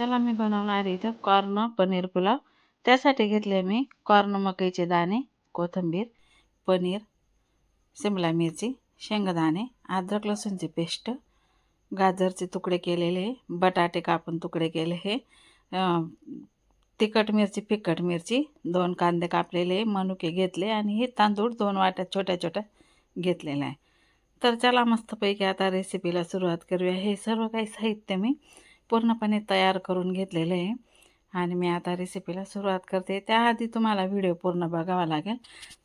चला मी बनवणार आहे इथं कॉर्न पनीर पुलाव. त्यासाठी घेतले मी कॉर्न मकईचे दाणे कोथिंबीर पनीर शिमला मिरची शेंगदाणे अद्रक लसूणची पेस्ट गाजरचे तुकडे केलेले बटाटे कापून तुकडे केले हे तिखट मिरची फिकट मिरची दोन कांदे कापलेले मनुके घेतले आणि हे तांदूळ दोन वाट्या छोट्या छोट्या घेतलेल्या आहे. तर चला मस्तपैकी आता रेसिपीला सुरुवात करूया. हे सर्व काही साहित्य मी पूर्णपणे तयार करून घेतलेलं आहे. आणि मी आता रेसिपीला सुरुवात करते. त्याआधी तुम्हाला व्हिडिओ पूर्ण बघावा लागेल.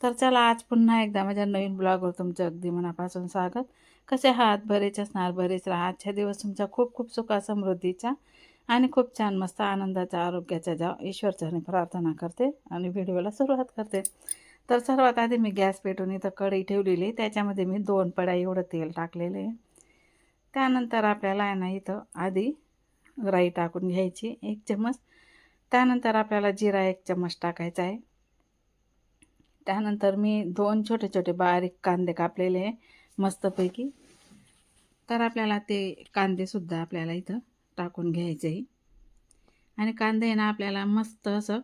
तर चला आज पुन्हा एकदा माझ्या नवीन ब्लॉगवर तुमचं अगदी मनापासून स्वागत. कसे आहात? बरेच असणार बरेच राहा. आजच्या दिवस तुमचा खूप खूप सुखा समृद्धीचा आणि खूप छान मस्त आनंदाच्या आरोग्याच्या जा ईश्वरच्याने प्रार्थना करते आणि व्हिडिओला सुरुवात करते. तर सर्वात आधी मी गॅस पेटून इथं कढई ठेवलेली. त्याच्यामध्ये मी दोन पड्या एवढं तेल टाकलेलं आहे. त्यानंतर आपल्याला आहे ना इथं आधी राई टाकून घ्यायची एक चम्मच. त्यानंतर आपल्याला जिरा एक चम्मच टाकायचा आहे. त्यानंतर मी दोन छोटे छोटे बारीक कांदे कापलेले आहे मस्तपैकी. तर आपल्याला ते कांदेसुद्धा आपल्याला इथं टाकून घ्यायचे आहे. आणि कांदे ना आपल्याला मस्त असं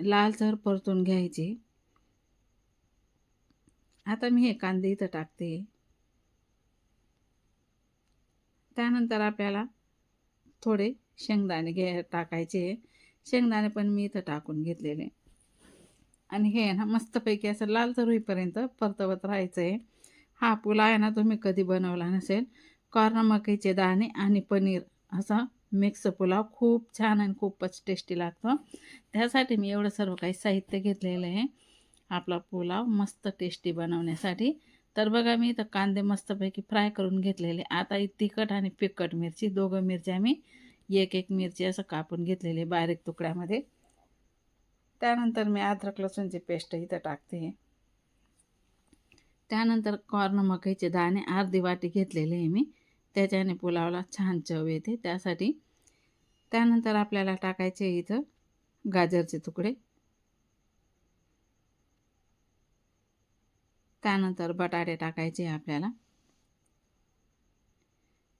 लालसर परतून घ्यायचे आता मी हे कांदे इथं टाकते त्यानंतर आपल्याला थोडे शेंगदाणे घे टाकायचे शेंगदाणे पण मी इथं टाकून घेतलेले. आणि हे ना मस्तपैकी असं लाल होईपर्यंत परतवत राहायचं आहे हा पुला आहे ना तुम्ही कधी बनवला नसेल कॉर्न मकईचे दाणे आणि पनीर असा मिक्स पुलाव खूप छान आणि खूपच टेस्टी लागतो. त्यासाठी मी एवढं सर्व काही साहित्य घेतलेलं आहे. आपला पुलाव मस्त टेस्टी बनवण्यासाठी. तर बघा मी इथं कांदे मस्तपैकी फ्राय करून घेतलेले. आता तिखट आणि पिकट मिरची दोघं मिरच्या मी एक एक मिरची असं कापून घेतलेली बारीक तुकड्यामध्ये. त्यानंतर मी अद्रक लसूणची पेस्ट इथं टाकते. त्यानंतर कॉर्न मकईचे दाणे अर्धी वाटी घेतलेले आहे मी. त्याच्याने पुलावला छान चव येते. त्यासाठी त्यानंतर आपल्याला टाकायचे इथं गाजरचे तुकडे. त्यानंतर बटाटे टाकायचे आपल्याला.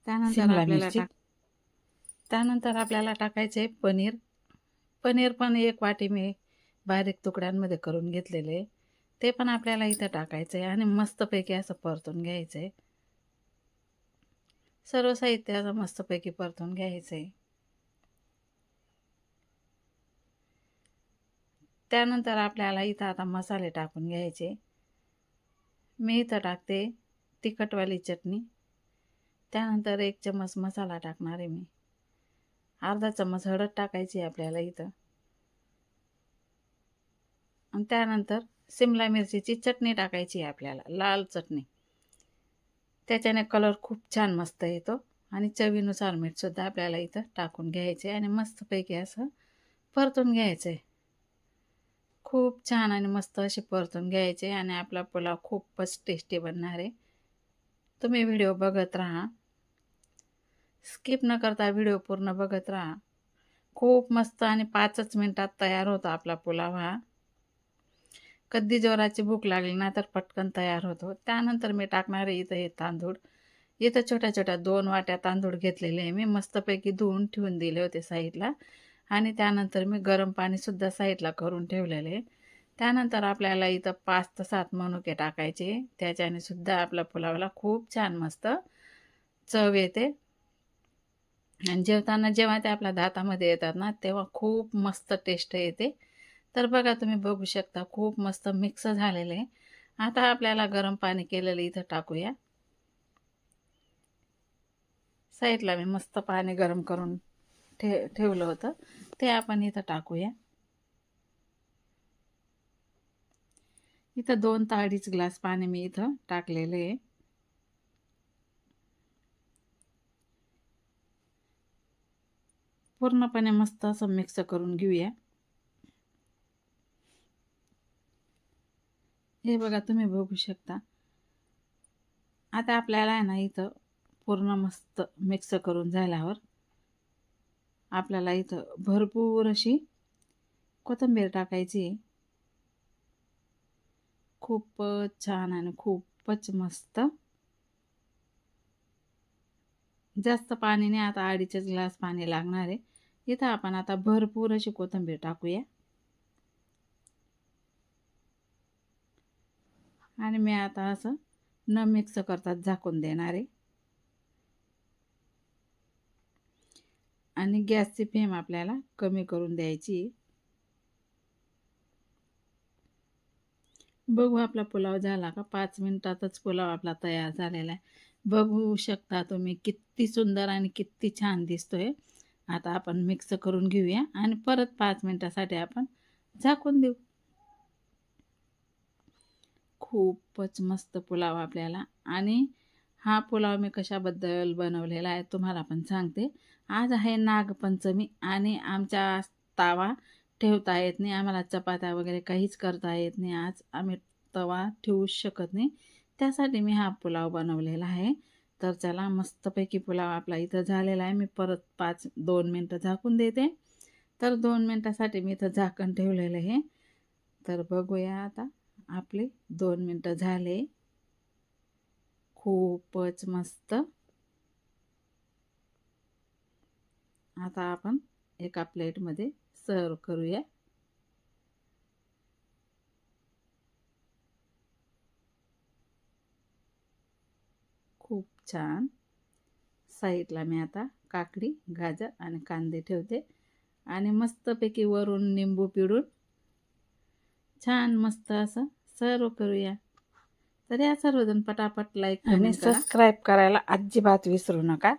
त्यानंतर आपल्याला टाक त्यानंतर आपल्याला टाकायचे पनीर. पनीर पण एक वाटी मी बारीक तुकड्यांमध्ये करून घेतलेले. ते पण आपल्याला इथं टाकायचं आहे आणि मस्तपैकी असं परतून घ्यायचं. आहे सर्व साहित्य असं मस्तपैकी परतून घ्यायचं. आहे त्यानंतर आपल्याला इथं आता मसाले टाकून घ्यायचे. मी इथं टाकते तिखटवाली चटणी. त्यानंतर एक चम्मच मसाला टाकणार आहे मी. अर्धा चम्मच हळद टाकायची आपल्याला इथं. आणि त्यानंतर सिमला मिरचीची चटणी टाकायची आहे आपल्याला लाल चटणी. त्याच्याने कलर खूप छान मस्त येतो. आणि चवीनुसार मीठसुद्धा आपल्याला इथं टाकून घ्यायचे आणि मस्तपैकी असं परतून घ्यायचं आहे खूप छान आणि मस्त असे परतून घ्यायचे आणि आपला पुलाव खूपच टेस्टी बनणार आहे. तुम्ही व्हिडिओ बघत राहा. स्किप न करता व्हिडिओ पूर्ण बघत राहा. खूप मस्त आणि पाचच मिनटात तयार होतो आपला पुलाव हा. कधी जोराची भूक लागली ना तर पटकन तयार होतो. त्यानंतर मी टाकणार आहे इथं हे तांदूळ. इथं छोट्या छोट्या दोन वाट्या तांदूळ घेतलेले आहे मी. मस्तपैकी धुवून ठेवून दिले होते साईडला. आणि त्यानंतर मी गरम पाणीसुद्धा साईडला करून ठेवलेले. त्यानंतर आपल्याला इथं पाच ते सात मनुके टाकायचे. त्याच्याने सुद्धा आपल्या पुलावला खूप छान मस्त चव येते. आणि जेवताना जेव्हा ते आपल्या दातामध्ये येतात ना तेव्हा खूप मस्त टेस्ट येते. तर बघा तुम्ही बघू शकता खूप मस्त मिक्स झालेलं. आहे आता आपल्याला गरम पाणी केलेलं इथं टाकूया. साईडला मी मस्त पाणी गरम करून ठे ठेवलं होतं. ते आपण इथं टाकूया. इथं दोन ताळीच ग्लास पाणी मी इथं टाकलेलं आहे. पूर्णपणे मस्त असं मिक्स करून घेऊया. हे बघा तुम्ही बघू शकता. आता आपल्याला आहे ना इथं पूर्ण मस्त मिक्स करून झाल्यावर आपल्याला इथं भरपूर अशी कोथिंबीर टाकायची. खूपच छान आणि खूपच मस्त. जास्त पाणी नाही आता अडीचच ग्लास पाणी लागणार आहे. इथं आपण आता भरपूर अशी कोथिंबीर टाकूया. आणि मी आता असं न मिक्स करतात झाकून देणार आहे. आणि गॅसची फ्लेम आपल्याला कमी करून द्यायची. बघू आपला पुलाव झाला का? पाच मिनिटातच पुलाव आपला तयार झालेला आहे. बघू शकता तुम्ही किती सुंदर आणि किती छान दिसतोय. आता आपण मिक्स करून घेऊया आणि परत पाच मिनिटासाठी आपण झाकून देऊ. खूपच मस्त पुलाव आपल्याला आणि हा पुलाव मी कशाबद्दल बनवलेला आहे तुम्हाला पण सांगते. आज आहे नागपंचमी आणि आमच्या तावा ठेवता येत नाही. आम्हाला चपात्या वगैरे काहीच करता येत नाही. आज आम्ही तवा ठेवूच शकत नाही. त्यासाठी मी हा पुलाव बनवलेला आहे. तर चला मस्तपैकी पुलाव आपला इथं झालेला आहे. मी परत पाच दोन मिनटं झाकून देते. तर दोन मिनटासाठी मी इथं झाकण ठेवलेलं आहे. तर बघूया आता आपले दोन मिनटं झाले. खूपच मस्त. आता आपण एका प्लेटमध्ये सर्व करूया. खूप छान. साईडला मी आता काकडी गाजर आणि कांदे ठेवते. आणि मस्तपैकी वरून निंबू पिळून छान मस्त असं सर्व करूया. तर या सर्वजण पटापट लाईक आणि सबस्क्राईब करायला अजिबात विसरू नका.